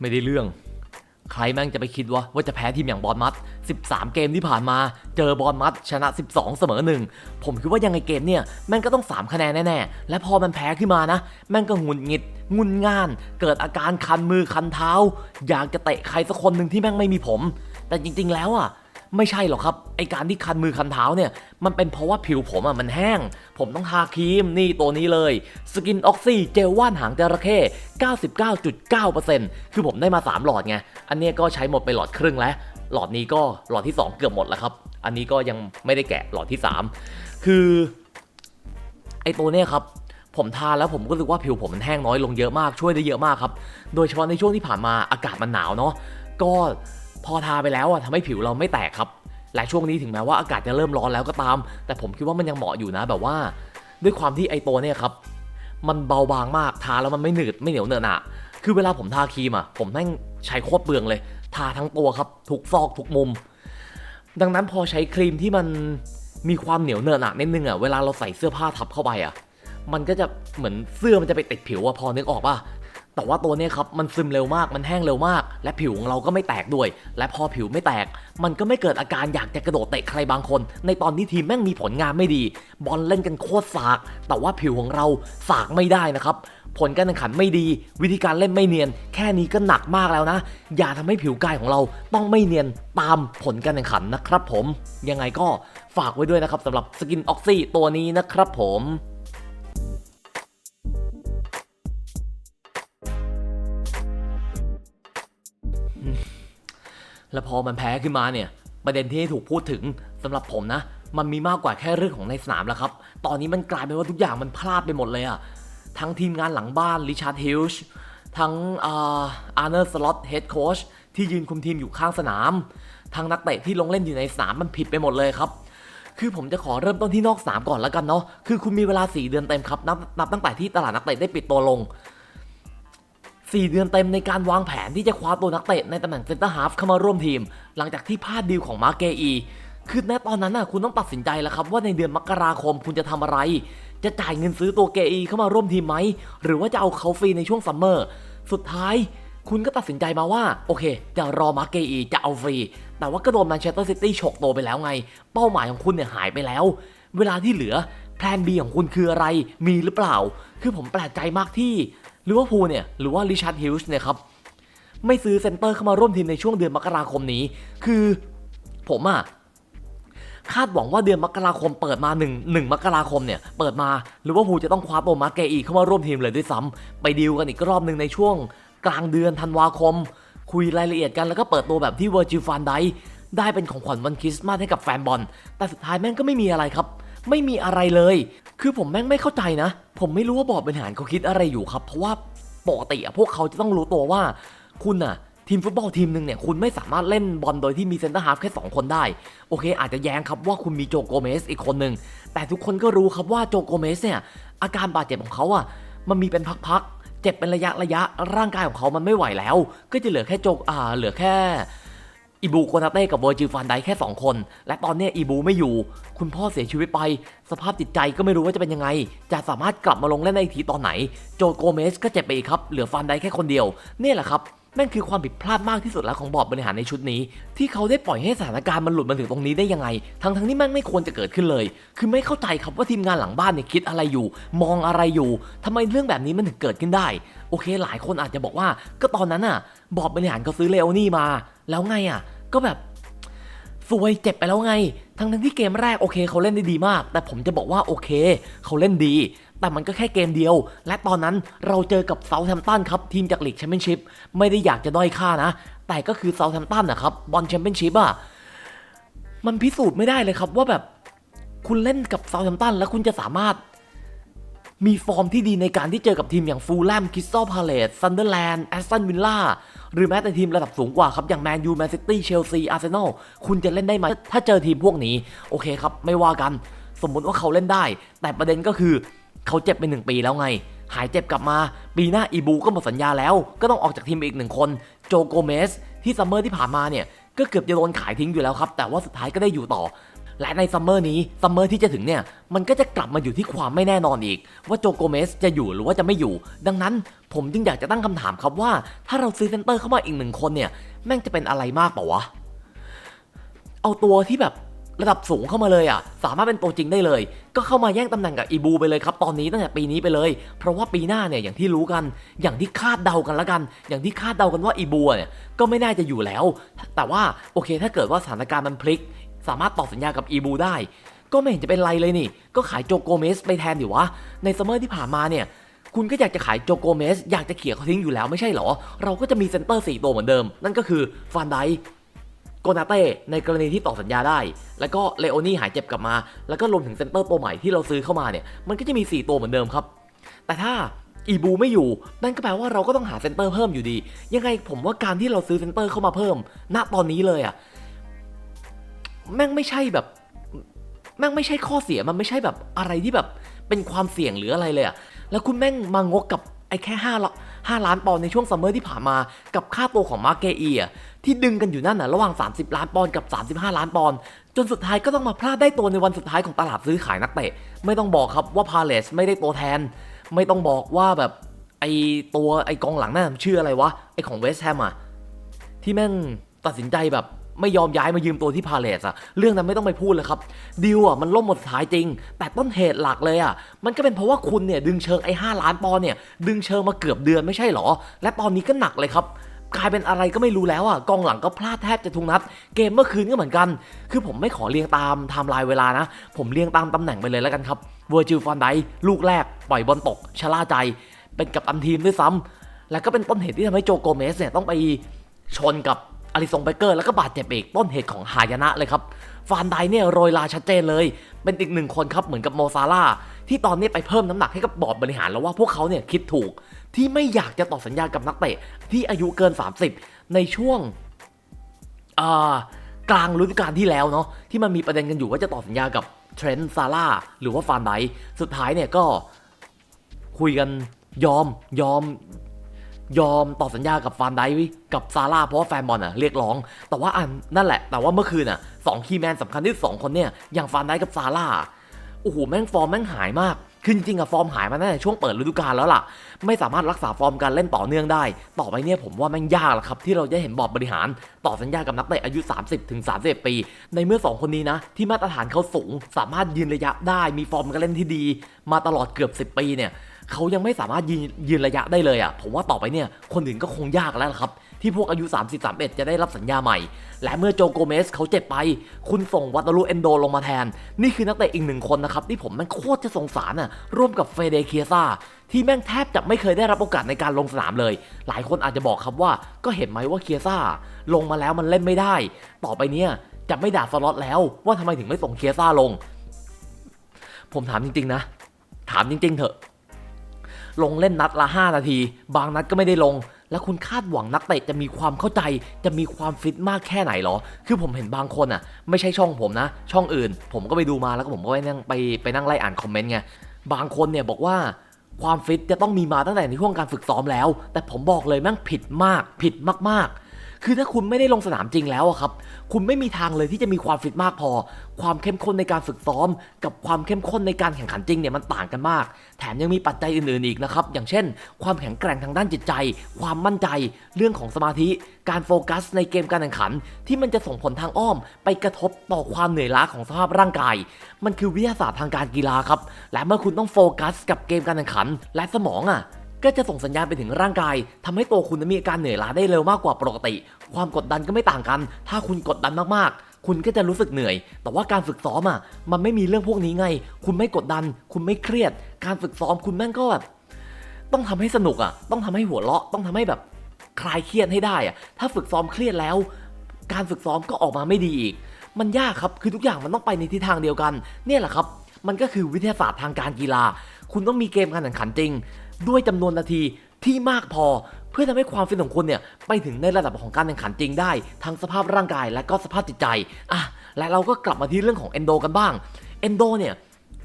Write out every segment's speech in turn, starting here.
ไม่ได้เรื่อง ใครแม่งจะไปคิดวะว่าจะแพ้ทีมอย่างบอลมัด 13 เกมที่ผ่านมา เจอบอลมัดชนะ 12 เสมอหนึ่งผมคิดว่ายังไงเกมเนี่ยแม่งก็ต้อง 3 คะแนนแน่ๆ และพอมันแพ้ขึ้นมานะ แม่งก็หงุดหงิดงุนง่าน เกิดอาการคันมือคันเท้า อยากจะเตะใครสักคนหนึ่งที่แม่งไม่มีผม แต่จริงๆแล้วอะ ไม่ใช่หรอกครับ ไอการที่คันมือคันเท้าเนี่ย มันเป็นเพราะว่าผิวผมอะมันแห้ง ผมต้องทาครีมนี่ตัวนี้เลย สกินออกซี่เจลว่านหางจระเข้99.9%คือผมได้มา 3 หลอดไง อันนี้ก็ใช้หมดไปหลอดครึ่งแล้ว หลอดนี้ก็หลอดที่ 2 เกือบหมดแล้วครับ อันนี้ก็ยังไม่ได้แกะหลอดที่ 3 คือ ไอตัวเนี้ยครับผมทาแล้วผมก็รู้สึกว่าผิวผมมันแห้งน้อยลงเยอะมากช่วยได้เยอะมากครับ โดยเฉพาะในช่วงที่ผ่านมาอากาศมันหนาวเนาะก็ พอทาไปแล้วอะทำให้ผิวเราไม่แตกครับ และช่วงนี้ถึงแม้ว่าอากาศจะเริ่มร้อนแล้วก็ตาม แต่ผมคิดว่ามันยังเหมาะอยู่นะแบบว่า ด้วยความที่ไอตัวเนี่ยครับ มันเบาบางมากทาแล้วมันไม่หนืดไม่เหนียวเนอะหนะคือเวลาผมทาครีมอะผมแม่งใช้โคตรเปลืองเลย ทาทั้งตัวครับทุกซอกทุกมุม ดังนั้นพอใช้ครีมที่มันมีความเหนียวเนอะหนะนิดนึงอะเวลาเราใส่เสื้อผ้าทับเข้าไปอะมันก็จะเหมือนเสื้อมันจะไปติดผิวอะพอนึกออกป่ะ แต่ว่าตัวนี้ครับมันซึมเร็วมากมันแห้งเร็วมาก และผิวของเราก็ไม่แตกด้วย และพอผิวไม่แตก มันก็ไม่เกิดอาการอยากจะกระโดดเตะใครบางคน ในตอนที่ทีมแม่งมีผลงานไม่ดี บอลเล่นกันโคตรสาก แต่ว่าผิวของเราสากไม่ได้นะครับผลการแข่งขันไม่ดี วิธีการเล่นไม่เนียน แค่นี้ก็หนักมากแล้วนะ อย่าทำให้ผิวกายของเราต้องไม่เนียนตามผลการแข่งขันนะครับผมยังไงก็ฝากไว้ด้วยนะครับสำหรับสกินออกซี่ตัวนี้นะครับผม แล้วพอมันแพ้ขึ้นมาเนี่ย ประเด็นที่ถูกพูดถึงสำหรับผมนะ มันมีมากกว่าแค่เรื่องของในสนามแล้วครับ ตอนนี้มันกลายเป็นว่าทุกอย่างมันพลาดไปหมดเลยอะทั้งทีมงานหลังบ้านริชาร์ดฮิลช์ทั้งอาร์เนอร์สล็อตเฮดโค้ชที่ยืนคุมทีมอยู่ข้างสนาม ทั้งนักเตะที่ลงเล่นอยู่ในสนามมันผิดไปหมดเลยครับคือผมจะขอเริ่มต้นที่นอกสนามก่อนแล้วกันเนาะ คือคุณมีเวลา 4 เดือนเต็มครับนับนับตั้งแต่ที่ตลาดนักเตะได้ปิดตัวลง 4 เดือนเต็มในการวางแผนที่จะคว้าตัวนักเตะในตำแหน่งเซนเตอร์ฮาฟเข้ามาร่วมทีม หลังจากที่พลาดดีลของมาร์เกอีคือณตอนนั้นน่ะคุณต้องตัดสินใจแล้วครับว่าในเดือนมกราคมคุณจะทำอะไร จะจ่ายเงินซื้อตัวเกอีเข้ามาร่วมทีมไหม หรือว่าจะเอาเขาฟรีในช่วงซัมเมอร์ สุดท้ายคุณก็ตัดสินใจมาว่า โอเค จะรอมาร์เกอีจะเอาฟรี แต่ว่าก็โดนแมนเชสเตอร์ซิตี้ฉกตัวไปแล้วไง เป้าหมายของคุณเนี่ยหายไปแล้ว เวลาที่เหลือแพลน B ของคุณคืออะไรมีหรือเปล่า คือผมแปลกใจมากที่ ลิเวอร์พูลเนี่ยหรือว่าริชาร์ดฮิลส์เนี่ยครับไม่ซื้อเซนเตอร์เข้ามาร่วมทีมในช่วงเดือนมกราคมนี้ คือผมอะคาดหวังว่าเดือนมกราคมเปิดมา1 1มกราคมเนี่ยเปิดมาหรือว่าพูจะต้องคว้าตัวมาร์เกอีเข้ามาร่วมทีมเลยด้วยซ้ำไปดีลกันอีกรอบหนึ่งในช่วงกลางเดือนธันวาคม คุยรายละเอียดกันแล้วก็เปิดตัวแบบที่เวอร์จิฟันไดได้เป็นของขวัญวันคริสต์มาสให้กับแฟนบอล แต่สุดท้ายแม่งก็ไม่มีอะไรครับ ไม่มีอะไรเลย คือผมแม่งไม่เข้าใจนะ ผมไม่รู้ว่าบอร์ดบริหารเขาคิดอะไรอยู่ครับ เพราะว่าปกติอะพวกเขาจะต้องรู้ตัวว่า คุณอะทีมฟุตบอลทีมหนึ่งเนี่ยคุณไม่สามารถเล่นบอลโดยที่มีเซนเตอร์ฮาล์ฟแค่ 2 คนได้ โอเค อาจจะแย้งครับว่าคุณมีโจโกเมสอีกคนหนึ่งแต่ทุกคนก็รู้ครับว่าโจโกเมสเนี่ยอาการบาดเจ็บของเขาอะมันมีเป็นพักๆเจ็บเป็นระยะระยะร่างกายของเขามันไม่ไหวแล้ว ก็จะเหลือแค่โจอ่าเหลือแค่ อีบูโกนาเต้กับเวอร์จิลฟันไดแค่ 2 คน และตอนนี้อีบูไม่อยู่ คุณพ่อเสียชีวิตไป สภาพจิตใจก็ไม่รู้ว่าจะเป็นยังไง จะสามารถกลับมาลงเล่นในทีตอนไหน โจโกเมสก็เจ็บไปอีกครับ เหลือฟันไดแค่คนเดียวเนี่ยแหละครับแม่งคือความผิดพลาดมากที่สุดแล้วของบอร์ดบริหารในชุดนี้ ที่เขาได้ปล่อยให้สถานการณ์มันหลุดมาถึงตรงนี้ได้ยังไง ทั้งทั้งๆที่แม่งไม่ควรจะเกิดขึ้นเลย คือไม่เข้าใจครับว่าทีมงานหลังบ้านเนี่ยคิดอะไรอยู่ มองอะไรอยู่ทำไมเรื่องแบบนี้มันถึงเกิดขึ้นได้ โอเค หลายคนอาจจะบอกว่า ก็ตอนนั้นน่ะ บอร์ดบริหารก็ซื้อเลโอนี่มา แล้วไงอะ ก็แบบซวยเจ็บไปแล้วไง ทั้งทั้งที่เกมแรกโอเคเขาเล่นได้ดีมาก แต่ผมจะบอกว่าโอเคเขาเล่นดี แต่มันก็แค่เกมเดียว และตอนนั้นเราเจอกับเซาท์แฮมป์ตันครับ ทีมจากลีกแชมเปี้ยนชิพไม่ได้อยากจะด้อยค่านะ แต่ก็คือเซาท์แฮมป์ตันนะครับบอลแชมเปี้ยนชิพอะมันพิสูจน์ไม่ได้เลยครับว่าแบบคุณเล่นกับเซาท์แฮมป์ตันแล้วคุณจะสามารถ มีฟอร์มที่ดีในการที่เจอกับทีมอย่างฟูลแลมคิสตัลพาเลตซันเดอร์แลนด์แอสตันวิลล่าหรือแม้แต่ทีมระดับสูงกว่าครับอย่างแมนยูแมนซิตี้เชลซีอาร์เซนอลคุณจะเล่นได้ไหมถ้าเจอทีมพวกนี้ โอเคครับ ไม่ว่ากัน สมมติว่าเขาเล่นได้ แต่ประเด็นก็คือเขาเจ็บไปหนึ่งปีแล้วไง หายเจ็บกลับมา ปีหน้าอีบูก็หมดสัญญาแล้ว ก็ต้องออกจากทีมอีกหนึ่งคนโจโกเมสที่ซัมเมอร์ที่ผ่านมาเนี่ยก็เกือบจะโดนขายทิ้งอยู่แล้วครับ แต่ว่าสุดท้ายก็ได้อยู่ต่อ และในซัมเมอร์นี้ซัมเมอร์ที่จะถึงเนี่ยมันก็จะกลับมาอยู่ที่ความไม่แน่นอนอีก ว่าโจโกเมสจะอยู่หรือว่าจะไม่อยู่ ดังนั้นผมจึงอยากจะตั้งคำถามครับว่า ถ้าเราซื้อเซนเตอร์เข้ามาอีกหนึ่งคนเนี่ยแม่งจะเป็นอะไรมากเปล่าวะเอาตัวที่แบบระดับสูงเข้ามาเลยอะ สามารถเป็นตัวจริงได้เลย ก็เข้ามาแย่งตำแหน่งกับอีบูไปเลยครับ ตอนนี้ตั้งแต่ปีนี้ไปเลย เพราะว่าปีหน้าเนี่ยอย่างที่รู้กัน อย่างที่คาดเดากันล้วกัน อย่างที่คาดเดากันว่าอีบูเนี่ยก็ไม่น่าจะอยู่แล้ว แต่ว่าโอเคถ้าเกิดว่าสถานการณ์มันพลิก สามารถต่อสัญญากับอีบูได้ ก็ไม่เห็นจะเป็นไรเลยนี่ ก็ขายโจโกเมสไปแทนดิวะ ในซัมเมอร์ที่ผ่านมาเนี่ย คุณก็อยากจะขายโจโกเมส อยากจะเขี่ยเขาทิ้งอยู่แล้วไม่ใช่เหรอ เราก็จะมีเซนเตอร์4ตัวเหมือนเดิม นั่นก็คือฟานไดโกนาเต้ในกรณีที่ต่อสัญญาได้ แล้วก็เลโอนี่หายเจ็บกลับมา แล้วก็รวมถึงเซนเตอร์ตัวใหม่ที่เราซื้อเข้ามาเนี่ย มันก็จะมี 4 ตัวเหมือนเดิมครับ แต่ถ้าอีบูไม่อยู่ นั่นก็แปลว่าเราก็ต้องหาเซนเตอร์เพิ่มอยู่ดี ยังไงผมว่าการที่เราซื้อเซนเตอร์เข้ามาเพิ่ม ณ ตอนนี้เลยอะ แม่งไม่ใช่แบบแม่งไม่ใช่ข้อเสียมันไม่ใช่แบบอะไรที่แบบเป็นความเสี่ยงหรืออะไรเลยอะแล้วคุณแม่งมางกกับไอ้แค่5ละ5ล้านปอนด์ในช่วงซัมเมอร์ที่ผ่านมากับค่าตัวของมาร์เกอีอะที่ดึงกันอยู่นั่นน่ะระหว่าง 30 ล้านปอนด์กับ 35 ล้านปอนด์จนสุดท้ายก็ต้องมาพลาดได้ตัวในวันสุดท้ายของตลาดซื้อขายนักเตะ ไม่ต้องบอกครับว่าพาเลสไม่ได้ตัวแทน ไม่ต้องบอกว่าแบบไอตัวไอกองหลังนั่นชื่ออะไรวะไอของเวสต์แฮมอะที่แม่งตัดสินใจแบบ ไม่ยอมย้ายมายืมตัวที่พาเลสอะเรื่องนั้นไม่ต้องไปพูดเลยครับดิวอะมันล่มหมดสายจริง แต่ต้นเหตุหลักเลยอะมันก็เป็นเพราะว่าคุณเนี่ยดึงเชิงไอ้ห้าล้านปอนเนี่ยดึงเชิงมาเกือบเดือนไม่ใช่หรอ และตอนนี้ก็หนักเลยครับกลายเป็นอะไรก็ไม่รู้แล้วอะกองหลังก็พลาดแทบจะทุกนัด เกมเมื่อคืนก็เหมือนกัน คือผมไม่ขอเรียงตามไทม์ไลน์เวลานะ ผมเรียงตามตำแหน่งไปเลยแล้วกันครับเวอร์จิลฟอนไดลูกแรก ปล่อยบอลตกชะล่าใจ เป็นกับตันทีมด้วยซ้ำแล้วก็เป็นต้นเหตุที่ทำให้โจโกเมสเนี่ยต้องไปชนกับ อลิซงเบเกอร์แล้วก็บาดเจ็บอีกต้นเหตุของหายนะเลยครับฟานไดเนี่ยโรยลาชัดเจนเลย เป็นอีกหนึ่งคนครับเหมือนกับโมซาร่าที่ตอนนี้ไปเพิ่มน้ำหนักให้กับบอร์ดบริหารแล้วว่าพวกเขาเนี่ยคิดถูก ที่ไม่อยากจะต่อสัญญากับนักเตะที่อายุเกิน 30 ในช่วงกลางฤดูกาลที่แล้วเนาะที่มันมีประเด็นกันอยู่ว่าจะต่อสัญญากับเทรนต์ซาร่าหรือว่าฟานไดสุดท้ายเนี่ยก็คุยกันยอมยอม ยอมต่อสัญญากับฟานไดกับซาร่าเพราะว่าแฟนบอลอะเรียกร้อง แต่ว่าอันนั่นแหละ แต่ว่าเมื่อคืนอะสองคีย์แมนสำคัญที่สองคนเนี่ยอย่างฟานไดกับซาร่าโอ้โหแม่งฟอร์มแม่งหายมากคือจริงๆอะฟอร์มหายมาตั้งแต่ช่วงเปิดฤดูกาลแล้วล่ะ ไม่สามารถรักษาฟอร์มการเล่นต่อเนื่องได้ ต่อไปเนี่ยผมว่าแม่งยากล้วครับ ที่เราจะเห็นบอร์ดบริหาร ต่อสัญญากับนักเตะอายุ 30ถึง31 ปี ในเมื่อ 2 คนนี้นะ ที่มาตรฐานเขาสูง สามารถยืนระยะได้มีฟอร์มการเล่นที่ดี มาตลอดเกือบ 10 ปีเนี่ย เขายังไม่สามารถยืนยืนระยะได้เลยอะผมว่าต่อไปเนี่ยคนอื่นก็คงยากแล้วครับ ที่พวกอายุ 30 31 จะได้รับสัญญาใหม่ และเมื่อโจโกเมสเขาเจ็บไป คุณส่งวัตารุเอนโดลงมาแทน นี่คือนักเตะอีกหนึ่งคนนะครับ ที่ผมแม่งโคตรจะสงสารอะร่วมกับเฟเดเคียซาที่แม่งแทบจะไม่เคยได้รับโอกาสในการลงสนามเลย หลายคนอาจจะบอกครับว่าก็เห็นไหมว่าเคียซาลงมาแล้วมันเล่นไม่ได้ ต่อไปเนี่ยจะไม่ด่าสล็อตแล้วว่าทำไมถึงไม่ส่งเคียซาลง ผมถามจริงๆนะ ถามจริงๆเถอะ ลงเล่นนัดละ 5 นาที บางนัดก็ไม่ได้ลง แล้วคุณคาดหวังนักเตะจะมีความเข้าใจ จะมีความฟิตมากแค่ไหนหรอ คือผมเห็นบางคนอะ ไม่ใช่ช่องผมนะ ช่องอื่น ผมก็ไปดูมาแล้วก็ผมก็ไปนั่งไปไปนั่งไล่อ่านคอมเมนต์ไง บางคนเนี่ยบอกว่าความฟิตจะต้องมีมาตั้งแต่ในช่วงการฝึกซ้อมแล้ว แต่ผมบอกเลยแม่งผิดมาก ผิดมากๆ คือถ้าคุณไม่ได้ลงสนามจริงแล้วอะครับ คุณไม่มีทางเลยที่จะมีความฟิตมากพอ ความเข้มข้นในการฝึกซ้อม กับความเข้มข้นในการแข่งขันจริงเนี่ยมันต่างกันมาก แถมยังมีปัจจัยอื่นๆอีกนะครับ อย่างเช่น ความแข็งแกร่งทางด้านจิตใจ ความมั่นใจ เรื่องของสมาธิ การโฟกัสในเกมการแข่งขัน ที่มันจะส่งผลทางอ้อม ไปกระทบต่อความเหนื่อยล้าของสภาพร่างกาย มันคือวิทยาศาสตร์ทางการกีฬาครับ และเมื่อคุณต้องโฟกัส กับเกมการแข่งขัน และสมองอะ ก็จะส่งสัญญาณไปถึงร่างกายทำให้ตัวคุณมีอาการเหนื่อยล้าได้เร็วมากกว่าปกติ ความกดดันก็ไม่ต่างกัน ถ้าคุณกดดันมากๆ คุณก็จะรู้สึกเหนื่อย แต่ว่าการฝึกซ้อมอะมันไม่มีเรื่องพวกนี้ไง คุณไม่กดดัน คุณไม่เครียด การฝึกซ้อมคุณแม่งก็แบบต้องทำให้สนุกอะ ต้องทำให้หัวเราะ ต้องทำให้แบบคลายเครียดให้ได้อะ ถ้าฝึกซ้อมเครียดแล้ว การฝึกซ้อมก็ออกมาไม่ดีอีก มันยากครับ คือทุกอย่างมันต้องไปในทิศทางเดียวกัน เนี่ยแหละครับ มันก็คือวิทยาศาสตร์ทางการกีฬา คุณต้องมีเกมการแข่งขันจริง ด้วยจำนวนนาทีที่มากพอ เพื่อทำให้ความฟิตของคุณเนี่ยไปถึงในระดับของการแข่งขันจริงได้ ทั้งสภาพร่างกายและก็สภาพจิตใจอะและเราก็กลับมาที่เรื่องของเอนโดกันบ้างเอนโดเนี่ย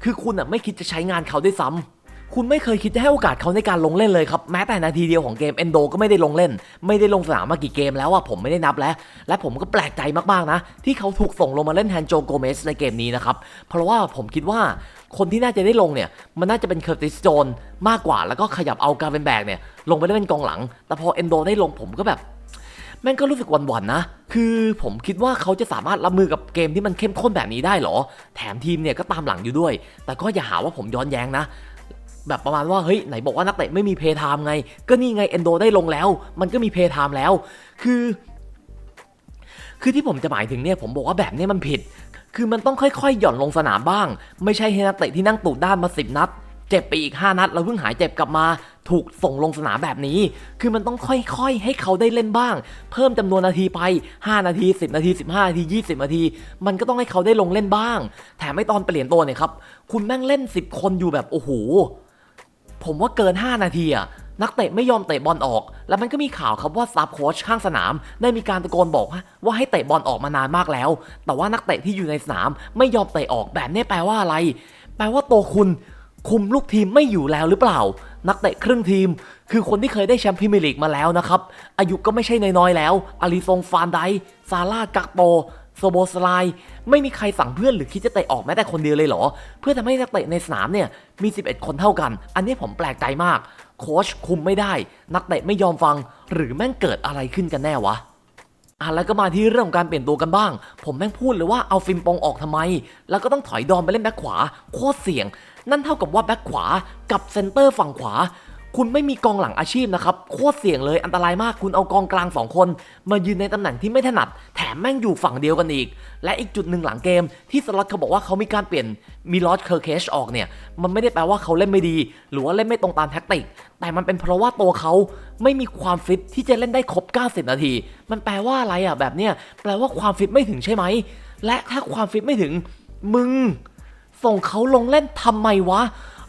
คือคุณอะไม่คิดจะใช้งานเขาด้วยซ้ำ คุณไม่เคยคิดจะให้โอกาสเขาในการลงเล่นเลยครับ แม้แต่นาทีเดียวของเกมเอนโดก็ไม่ได้ลงเล่น ไม่ได้ลงสนามมากี่เกมแล้วอะผมไม่ได้นับแล้ว และผมก็แปลกใจมากๆนะ ที่เขาถูกส่งลงมาเล่นแทนโจโกเมสในเกมนี้นะครับ เพราะว่าผมคิดว่าคนที่น่าจะได้ลงเนี่ย มันน่าจะเป็นเคอร์ติสโจนมากกว่าแล้วก็ขยับเอาการเป็นแบกเนี่ย ลงไปเล่นเป็นกองหลัง แต่พอเอนโดได้ลงผมก็แบบแม่งก็รู้สึกหวั่นๆนะ คือผมคิดว่าเขาจะสามารถรับมือกับเกมที่มันเข้มข้นแบบนี้ได้หรอ แถมทีมเนี่ยก็ตามหลังอยู่ด้วย แต่ก็อย่าหาว่าผมย้อนแย้งนะ แบบประมาณว่าเฮ้ยไหนบอกว่านักเตะไม่มีเพย์ไทม์ไง ก็นี่ไงเอนโดได้ลงแล้ว มันก็มีเพย์ไทม์แล้ว คือ คือที่ผมจะหมายถึงเนี่ยผมบอกว่าแบบนี้มันผิด คือมันต้องค่อยๆ หย่อนลงสนามบ้าง ไม่ใช่ให้นักเตะที่นั่งตูดด้านมาสิบนัดเจ็บไปอีก 5 นัดแล้วเพิ่งหายเจ็บกลับมาถูกส่งลงสนามแบบนี้ คือมันต้องค่อยๆ ให้เขาได้เล่นบ้าง เพิ่มจำนวนนาทีไป 5 นาที 10 นาที 15 นาที 20 นาที มันก็ต้องให้เขาได้ลงเล่นบ้าง แถมไม่ตอนเปลี่ยนตัวเนี่ยครับ คุณแม่งเล่น 10 คนอยู่แบบโอ้โห ผมว่าเกิน 5 นาทีอะนักเตะไม่ยอมเตะบอลออก แล้วมันก็มีข่าวครับว่าซับโค้ชข้างสนาม ได้มีการตะโกนบอกว่าให้เตะบอลออกมานานมากแล้ว แต่ว่านักเตะที่อยู่ในสนามไม่ยอมเตะออกแบบนี้แปลว่าอะไร แปลว่าตัวคุณคุมลูกทีมไม่อยู่แล้วหรือเปล่า นักเตะครึ่งทีม คือคนที่เคยได้แชมป์พรีเมียร์ลีกมาแล้วนะครับ อายุก็ไม่ใช่น้อยๆแล้วอาริซงฟานไดซาร่ากักโป โซโบสไลน์ไม่มีใครสั่งเพื่อนหรือคิดจะเตะออกแม้แต่คนเดียวเลยเหรอ เพื่อทำให้นักเตะในสนามเนี่ยมี 11 คนเท่ากัน อันนี้ผมแปลกใจมาก โค้ชคุมไม่ได้ นักเตะไม่ยอมฟัง หรือแม่งเกิดอะไรขึ้นกันแน่วะอะแล้วก็มาที่เรื่องของการเปลี่ยนตัวกันบ้าง ผมแม่งพูดเลยว่าเอาฟิล์มปองออกทำไม แล้วก็ต้องถอยดอมไปเล่นแบ็คขวา โคตรเสี่ยง นั่นเท่ากับว่าแบ็คขวากับเซนเตอร์ฝั่งขวา คุณไม่มีกองหลังอาชีพนะครับ โคตรเสี่ยงเลยอันตรายมากคุณเอากองกลางสองคน มายืนในตำแหน่งที่ไม่ถนัด แถมแม่งอยู่ฝั่งเดียวกันอีก และอีกจุดหนึ่งหลังเกม ที่สล็อตเขาบอกว่าเขามีการเปลี่ยนมีลอสเคอร์เคชออกเนี่ย มันไม่ได้แปลว่าเขาเล่นไม่ดี หรือว่าเล่นไม่ตรงตามแท็กติก แต่มันเป็นเพราะว่าตัวเขาไม่มีความฟิตที่จะเล่นได้ครบ 90 นาที มันแปลว่าอะไรอะแบบเนี้ยแปลว่าความฟิตไม่ถึงใช่ไหมและถ้าความฟิตไม่ถึงมึงส่งเขาลงเล่นทำไมวะ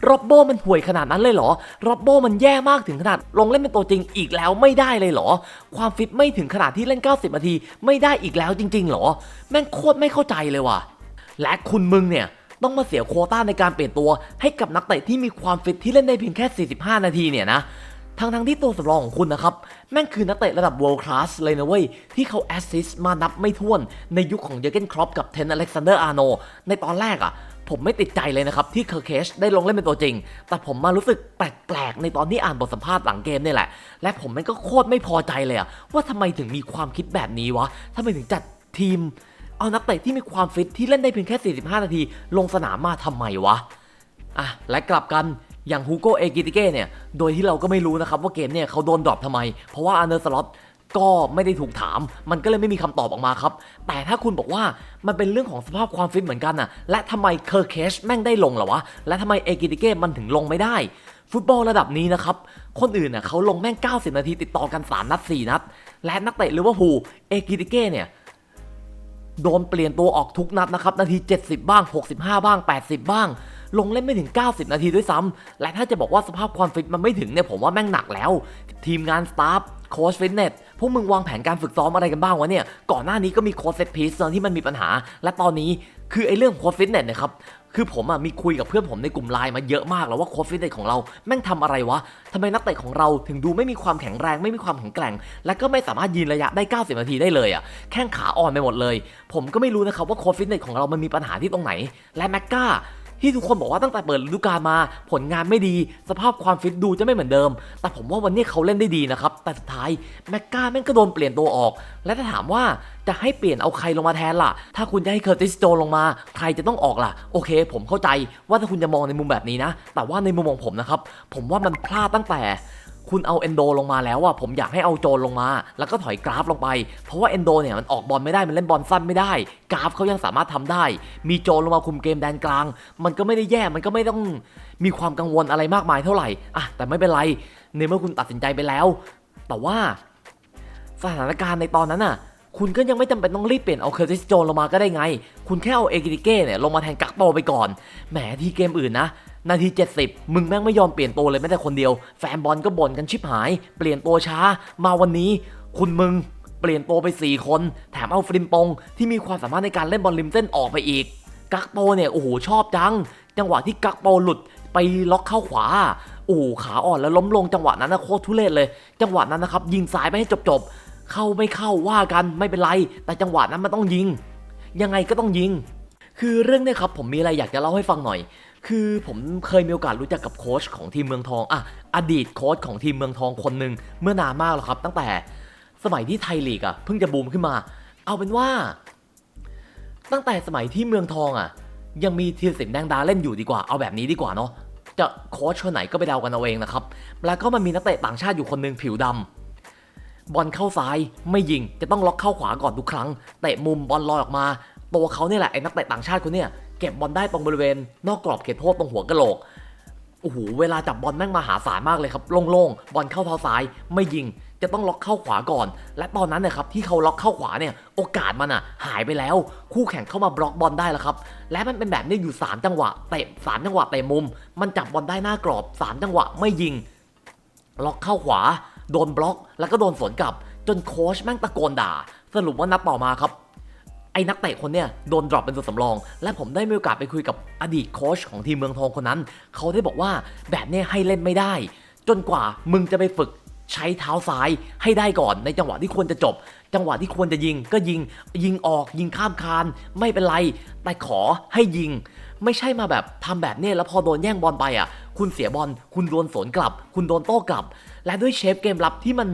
รอบโบมันห่วยขนาดนั้นเลยเหรอรอบโบมันแย่มากถึงขนาดลงเล่นเป็นตัวจริงอีกแล้วไม่ได้เลยเหรอ ความฟิตไม่ถึงขนาดที่เล่น 90นาทีไม่ได้อีกแล้วจริง ๆ เหรอ แม่งโคตรไม่เข้าใจเลยว่ะ และคุณมึงเนี่ยต้องมาเสียโคต้าในการเปลี่ยนตัว ให้กับนักเตะที่มีความฟิตที่เล่นได้เพียงแค่ 45 นาทีเนี่ยนะทั้งทั้งๆที่ตัวสำรองของคุณนะครับ แม่งคือนักเตะระดับ world class เลยนะเว้ย ที่เขาแอสซิสต์มานับไม่ถ้วนในยุคของเยอร์เกนครอปกับเทนอเล็กซานเดอร์อาร์โนในตอนแรกอะ่ะ ผมไม่ติดใจเลยนะครับ ที่เคอร์เคชได้ลงเล่นเป็นตัวจริง แต่ผมมารู้สึกแปลกๆ ในตอนที่อ่านบทสัมภาษณ์หลังเกมเนี่ยแหละ และผมม่งก็โคตรไม่พอใจเลยอะว่าทำไมถึงมีความคิดแบบนี้วะทำไมถึงจัดทีม เอานักเตะที่มีความฟิตที่เล่นได้เพียงแค่ 45 นาที ลงสนามมาทำไมวะอะและกลับกันอย่างฮูโกเอกิติเก้เนี่ย โดยที่เราก็ไม่รู้นะครับว่าเกมเนี่ยเขาโดนดรอปทำไม เพราะว่าอันเดอร์สล็อต ก็ไม่ได้ถูกถาม มันก็เลยไม่มีคำตอบออกมาครับ แต่ถ้าคุณบอกว่ามันเป็นเรื่องของสภาพความฟิตเหมือนกันน่ะ และทำไมเคอร์เคชแม่งได้ลงเหรอวะ และทำไมเอกิติเก้มันถึงลงไม่ได้ ฟุตบอลระดับนี้นะครับ คนอื่นน่ะเขาลงแม่ง 90 นาทีติดต่อกัน 3 นัด 4 นัด และนักเตะลิเวอร์พูลเอกิติเก้เนี่ยโดนเปลี่ยนตัวออกทุกนัดนะครับ นาที 70 บ้าง 65 บ้าง 80 บ้าง ลงเล่นไม่ถึง 90 นาทีด้วยซ้ำและถ้าจะบอกว่าสภาพความฟิตมันไม่ถึงเนี่ยผมว่าแม่งหนักแล้ว ทีมงานสตาฟโค้ชฟิตเนส วกมึงวางแผนการฝึกซ้อมอะไรกันบ้างวะเนี่ย ก่อนหน้านี้ก็มีโค้ชเซตพีซตอนที่มันมีปัญหา และตอนนี้คือไอ้เรื่องโค้ชฟิตเนสเนี่ยครับ คือผมอะมีคุยกับเพื่อนผมในกลุ่มไลน์มาเยอะมากแล้วว่าโค้ชฟิตเนสของเราแม่งทำอะไรวะทำไมนักเตะของเราถึงดูไม่มีความแข็งแรงไม่มีความแข็งแกร่ง และก็ไม่สามารถยืนระยะได้ 90 นาทีได้เลยอะแข้งขาอ่อนไปหมดเลย ผมก็ไม่รู้นะครับว่าโค้ชฟิตเนสของเรามันมีปัญหาที่ตรงไหน และแม็กกา ที่ทุกคนบอกว่าตั้งแต่เปิดฤดูกาลมา ผลงานไม่ดี สภาพความฟิตดูจะไม่เหมือนเดิม แต่ผมว่าวันนี้เขาเล่นได้ดีนะครับ แต่สุดท้ายแม็กกาแม่งก็โดนเปลี่ยนตัวออก และถ้าถามว่าจะให้เปลี่ยนเอาใครลงมาแทนล่ะ ถ้าคุณจะให้เคอร์ติสโจลงมา ใครจะต้องออกล่ะ โอเค ผมเข้าใจว่าถ้าคุณจะมองในมุมแบบนี้นะ แต่ว่าในมุมมองผมนะครับ ผมว่ามันพลาดตั้งแต่ คุณเอาเอนโดลงมาแล้วอะผมอยากให้เอาโจนลงมา แล้วก็ถอยกราฟลงไป เพราะว่าเอนโดเนี่ยมันออกบอลไม่ได้มันเล่นบอลสั้นไม่ได้ กราฟเขายังสามารถทำได้ มีโจนลงมาคุมเกมแดนกลาง มันก็ไม่ได้แย่มันก็ไม่ต้องมีความกังวลอะไรมากมายเท่าไหร่อะแต่ไม่เป็นไรในเมื่อคุณตัดสินใจไปแล้ว แต่ว่าสถานการณ์ในตอนนั้นน่ะคุณก็ยังไม่จำเป็นต้องรีบเปลี่ยนเอาเคอร์ติสโจนลงมาก็ได้ไง คุณแค่เอาเอกิติเก้เนี่ยลงมาแทนกักโตไปก่อน แหมที่เกมอื่นนะ นาที 70 มึงแม่งไม่ยอมเปลี่ยนตัวเลยแม้แต่คนเดียว แฟนบอลก็บ่นกันชิบหาย เปลี่ยนตัวช้า มาวันนี้ คุณมึง เปลี่ยนตัวไป 4 คน แถมเอาฟริมปง ที่มีความสามารถในการเล่นบอลริมเส้นออกไปอีก กักโปเนี่ยโอ้โหชอบจัง จังหวะที่กักโปหลุดไปล็อกเข้าขวาโอ้โหขาอ่อนแล้วล้มลงจังหวะนั้นนะโคตรทุเรศเลย จังหวะนั้นนะครับยิงซ้ายไปให้จบๆเข้าไม่เข้าว่ากันไม่เป็นไร แต่จังหวะนั้นมันต้องยิง ยังไงก็ต้องยิง คือเรื่องนี้ครับผมมีอะไรอยากจะเล่าให้ฟังหน่อย คือผมเคยมีโอกาสรู้จักกับโค้ชของทีมเมืองทองอะอดีตโค้ชของทีมเมืองทองคนหนึ่งเมื่อนานมากแล้วครับ ตั้งแต่สมัยที่ไทยลีกอะเพิ่งจะบูมขึ้นมา เอาเป็นว่า ตั้งแต่สมัยที่เมืองทองอะ ยังมีธีรศิลป์แดงดาเล่นอยู่ดีกว่าเอาแบบนี้ดีกว่าเนาะจะโค้ชคนไหนก็ไปเดากันเอาเองนะครับแล้วก็มันมีนักเตะต่างชาติอยู่คนหนึ่งผิวดำบอลเข้าซ้ายไม่ยิงจะต้องล็อกเข้าขวาก่อนทุกครั้งเตะมุมบอลลอยออกมา ตัวเขาเนี่ยแหละไอ้นักเตะต่างชาติคนเนี่ย เก็บบอลได้ตรงบริเวณ นอกกรอบเขตโทษตรงหัวกะโหลกโอ้โหเวลาจับบอลแม่งมหาศาลมากเลยครับโล่งๆบอลเข้าเท้าซ้ายไม่ยิงจะต้องล็อกเข้าขวาก่อน และตอนนั้นนี่ยครับที่เขาล็อกเข้าขวาเนี่ยโอกาสมันอะ หายไปแล้ว คู่แข่งเข้ามาบล็อกบอลได้แล้วครับ และมันเป็นแบบนี้อยู่สามจังหวะเตะสามจังหวะเตะมุม มันจับบอลได้หน้ากรอบสามจังหวะไม่ยิง ล็อกเข้าขวา โดนบล็อก แล้วก็โดนสวนกลับ จนโค้ชแม่งตะโกนด่า สรุปว่านัดต่อมาครับ ไอ้นักเตะคนเนี้ยโดนดรอปเป็นตัวสำรอง และผมได้มีโอกาสไปคุยกับอดีตโค้ชของทีมเมืองทองคนนั้น เขาได้บอกว่าแบบเนี้ยให้เล่นไม่ได้ จนกว่ามึงจะไปฝึกใช้เท้าซ้ายให้ได้ก่อนในจังหวะที่ควรจะจบ จังหวะที่ควรจะยิงก็ยิงยิงออกยิงข้ามคานไม่เป็นไร แต่ขอให้ยิง ไม่ใช่มาแบบทำแบบเนี้ยแล้วพอโดนแย่งบอลไปอะ คุณเสียบอลคุณโดนสวนกลับ คุณโดนโต้กลับ และด้วยเชฟเกมรับที่มัน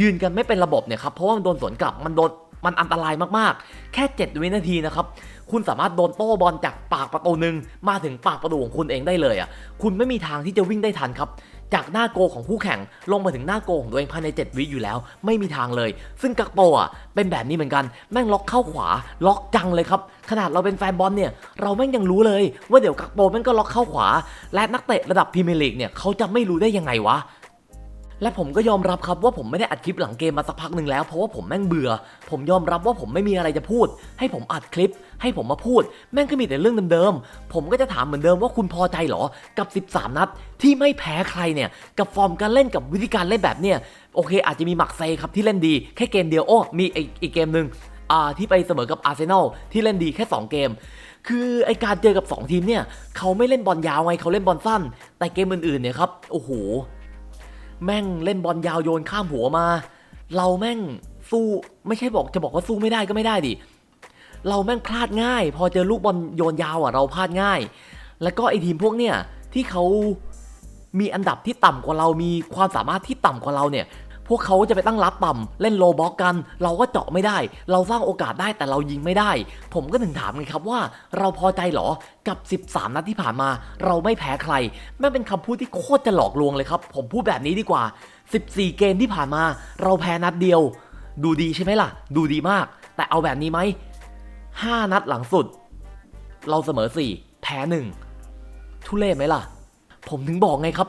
ยืนกันไม่เป็นระบบเนี่ยครับเพราะว่ามันโดนสวนกลับมันโดน มันอันตรายมากๆ แค่ 7 วินาทีนะครับ คุณสามารถโดนโต้บอลจากปากประตูหนึ่งมาถึงปากประตูของคุณเองได้เลยอะ คุณไม่มีทางที่จะวิ่งได้ทันครับ จากหน้าโกของคู่แข่งลงมาถึงหน้าโกของตัวเองภายใน 7 วิอยู่แล้ว ไม่มีทางเลย ซึ่งกักโปอะเป็นแบบนี้เหมือนกัน แม่งล็อกเข้าขวา ล็อกจังเลยครับ ขนาดเราเป็นแฟนบอลเนี่ย เราแม่งยังรู้เลย ว่าเดี๋ยวกักโปแม่งก็ล็อกเข้าขวา และนักเตะระดับพรีเมียร์ลีกเนี่ยเขาจะไม่รู้ได้ยังไงวะ และผมก็ยอมรับครับว่าผมไม่ได้อัดคลิปหลังเกมมาสักพักหนึ่งแล้วเพราะว่าผมแม่งเบื่อ ผมยอมรับว่าผมไม่มีอะไรจะพูด ให้ผมอัดคลิป ให้ผมมาพูด แม่งก็มีแต่เรื่องเดิมๆผมก็จะถามเหมือนเดิมว่าคุณพอใจเหรอกับ 13 นัด ที่ไม่แพ้ใครเนี่ยกับฟอร์มการเล่นกับวิธีการเล่นแบบเนี่ยโอเค อาจจะมีหมักเซครับที่เล่นดีแค่เกมเดียวโอ้มีอีกอีกเกมหนึ่งอ่าที่ไปเสมอกับอาร์เซนอลที่เล่นดีแค่ 2 เกม คือไอการเจอกับ 2 ทีมเนี่ยเขาไม่เล่นบอลยาวไงเขาเล่นบอลสั้น แต่เกมอื่นๆเนี่ยครับโอ้โห แม่งเล่นบอลยาวโยนข้ามหัวมา เราแม่งสู้ไม่ใช่บอกจะบอกว่าสู้ไม่ได้ก็ไม่ได้ดิเราแม่งพลาดง่าย พอเจอลูกบอลโยนยาวอะเราพลาดง่าย แล้วก็ไอทีมพวกเนี่ยที่เขามีอันดับที่ต่ำกว่าเรามีความสามารถที่ต่ำกว่าเราเนี่ย พวกเขาจะไปตั้งรับต่ำเล่นโลบ็อกกัน เราก็เจาะไม่ได้ เราสร้างโอกาสได้แต่เรายิงไม่ได้ ผมก็ถึงถามไงครับว่า เราพอใจหรอกับ 13 นัดที่ผ่านมา เราไม่แพ้ใครแม่เป็นคำพูดที่โคตรจะหลอกลวงเลยครับ ผมพูดแบบนี้ดีกว่า 14 เกมที่ผ่านมา เราแพ้นัดเดียว ดูดีใช่ไหมล่ะ ดูดีมาก แต่เอาแบบนี้ไหม5นัดหลังสุด เราเสมอ 4 แพ้1ทุเล่ไหมล่ะ ผมถึงบอกไงครับ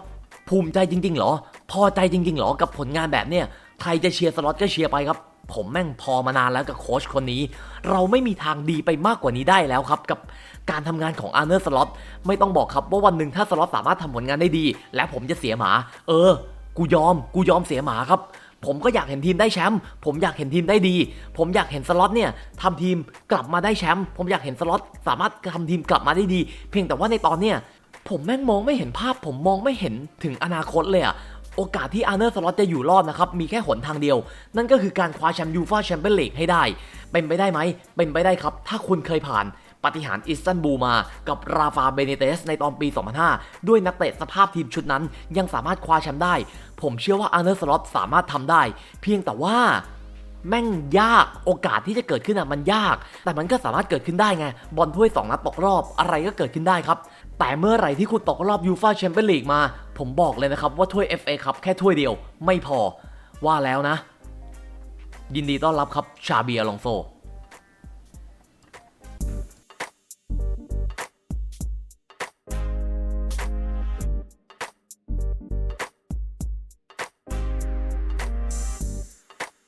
ภูมิใจจริง ๆ เหรอ พอใจจริงๆหรอกับผลงานแบบเนี้ยใครจะเชียร์สล็อตก็เชียร์ไปครับ ผมแม่งพอมานานแล้วกับโค้ชคนนี้ เราไม่มีทางดีไปมากกว่านี้ได้แล้วครับ กับการทำงานของอาร์เนอร์สล็อตไม่ต้องบอกครับว่าวันหนึ่งถ้าสล็อตสามารถทำผลงานได้ดี และผมจะเสียหมา เออ กูยอม กูยอมเสียหมาครับผมก็อยากเห็นทีมได้แชมป์ผมอยากเห็นทีมได้ดี ผมอยากเห็นสล็อตเนี่ยทำทีมกลับมาได้แชมป์ผมอยากเห็นสล็อตสามารถทำทีมกลับมาได้ดี เพียงแต่ว่าในตอนเนี้ยผมแม่งมองไม่เห็นภาพ ผมมองไม่เห็นถึงอนาคตเลยอะ โอกาสที่อาร์เนอร์สล็อตจะอยู่รอดนะครับมีแค่หนทางเดียว นั่นก็คือการคว้าแชมป์ยูฟาแชมเปี้ยนลีกให้ได้ เป็นไปได้ไหม เป็นไปได้ครับ ถ้าคุณเคยผ่านปฏิหารอิสตันบูลมากับราฟาเบเนเตสในตอนปี 2005 ด้วยนักเตะสภาพทีมชุดนั้น ยังสามารถคว้าแชมป์ได้ ผมเชื่อว่าอาร์เนอร์สล็อตสามารถทำได้ เพียงแต่ว่าแม่งยากโอกาสที่จะเกิดขึ้นอะมันยาก แต่มันก็สามารถเกิดขึ้นได้ไง บอลถ้วย2นัดตกรอบอะไรก็เกิดขึ้นได้ครับ แต่เมื่อไหร่ที่คุณตกรอบยูฟาแชมเปี้ยนลีกมา ผมบอกเลยนะครับว่าถ้วย FA ครับแค่ถ้วยเดียวไม่พอ ว่าแล้วนะ ยินดีต้อนรับครับชาเบียลองโซ